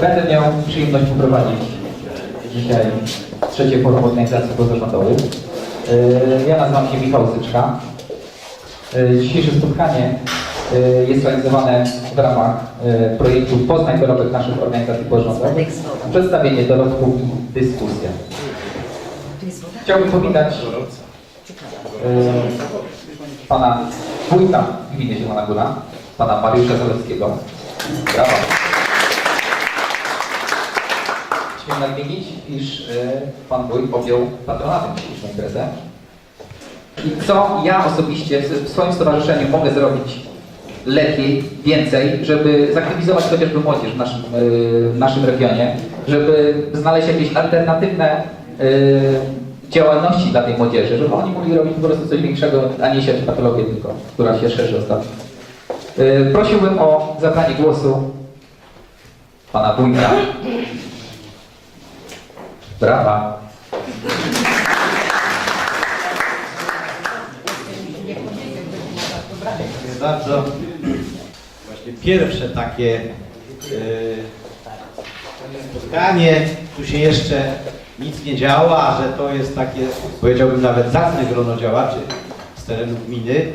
Będę miał przyjemność poprowadzić dzisiaj trzecie forum organizacji pozarządowych. Yy, Ja nazywam się Michał Zyczka. Yy, Dzisiejsze spotkanie yy, jest realizowane w ramach projektu Poznań dorobek naszych organizacji pozarządowych. Przedstawienie dorobków i dyskusja. Chciałbym powitać pana wójta gminy Zielona Góra, pana Mariusza Zalewskiego. Brawo. Śmiem nadmienić, iż y, Pan Wójt objął patronatem dzisiejszą imprezę. I co ja osobiście w swoim stowarzyszeniu mogę zrobić lepiej, więcej, żeby zaktywizować chociażby młodzież w naszym, y, w naszym regionie, żeby znaleźć jakieś alternatywne działalności dla tej młodzieży, żeby oni mogli robić po prostu coś większego, a nie siać patologię tylko, która się szerzy ostatnio. Y, Prosiłbym o zabranie głosu Pana Wójta. Brawa. Dziękuję bardzo. Właśnie pierwsze takie e, spotkanie, tu się jeszcze nic nie działa, że to jest takie, powiedziałbym nawet zacne grono działaczy z terenu gminy,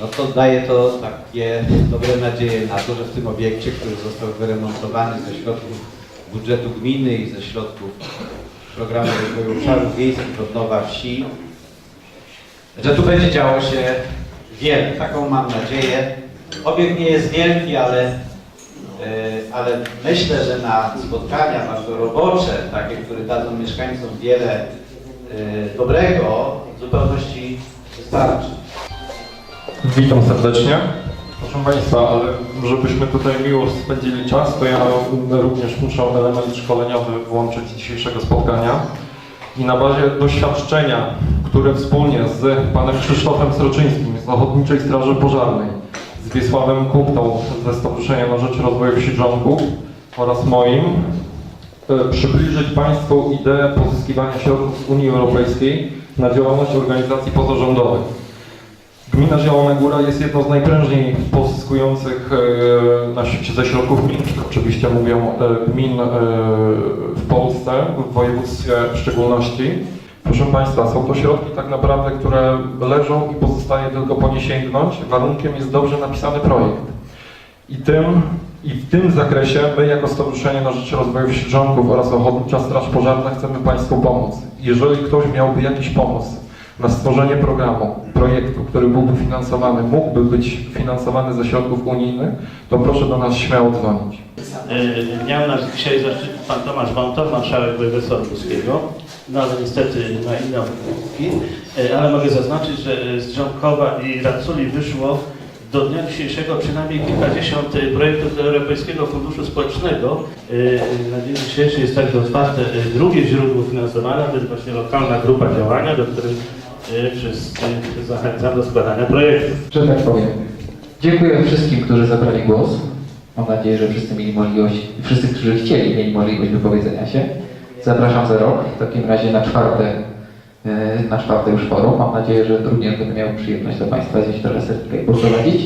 no to daje to takie dobre nadzieje na to, że w tym obiekcie, który został wyremontowany ze środków budżetu gminy i ze środków programu rozwoju obszarów wiejskich od Nowa Wsi, że tu będzie działo się wiele. Taką mam nadzieję. Obiekt nie jest wielki, ale, ale myślę, że na spotkania bardzo robocze, takie, które dadzą mieszkańcom wiele e, dobrego, w zupełności wystarczy. Witam serdecznie. Proszę Państwa, ale żebyśmy tutaj miło spędzili czas, to ja również muszę element szkoleniowy włączyć dzisiejszego spotkania. I na bazie doświadczenia, które wspólnie z panem Krzysztofem Sroczyńskim z Ochotniczej Straży Pożarnej, Wiesławem Kuptą ze Stowarzyszenia na Rzecz Rozwoju Wsi Dżonków oraz moim, e, przybliżyć Państwu ideę pozyskiwania środków z Unii Europejskiej na działalność organizacji pozarządowych. Gmina Zielona Góra jest jedną z najprężniej pozyskujących e, na świecie ze środków gminnych, oczywiście mówię e, gmin w Polsce, w województwie w szczególności. Proszę Państwa, są to środki tak naprawdę, które leżą i pozostaje tylko po nie sięgnąć. Warunkiem jest dobrze napisany projekt. I tym i w tym zakresie my jako Stowarzyszenie na Rzecz Rozwoju Wsi oraz Ochotnicza Straż Pożarna chcemy Państwu pomóc. Jeżeli ktoś miałby jakiś pomysł na stworzenie programu, projektu, który byłby finansowany, mógłby być finansowany ze środków unijnych, to proszę do nas śmiało dzwonić. E, Miał nas dzisiaj zaszczyt pan Tomasz Wątor, marszałek województwa lubuskiego, no ale niestety ma inne obowiązki, E, ale mogę zaznaczyć, że z Rządkowa i Raculi wyszło do dnia dzisiejszego przynajmniej kilkadziesiąt e, projektów Europejskiego Funduszu Społecznego. E, Na dzień dzisiejszy jest także otwarte e, drugie źródło finansowania, to jest właśnie lokalna grupa działania, do której e, wszyscy zachęcam do składania projektów. że tak powiem. Dziękuję wszystkim, którzy zabrali głos. Mam nadzieję, że wszyscy mieli możliwość, wszyscy, którzy chcieli, mieli możliwość wypowiedzenia się. Zapraszam za rok, w takim razie na czwarte, e, na czwarte już forum. Mam nadzieję, że również będę miał przyjemność do Państwa zjeść trochę i poprowadzić.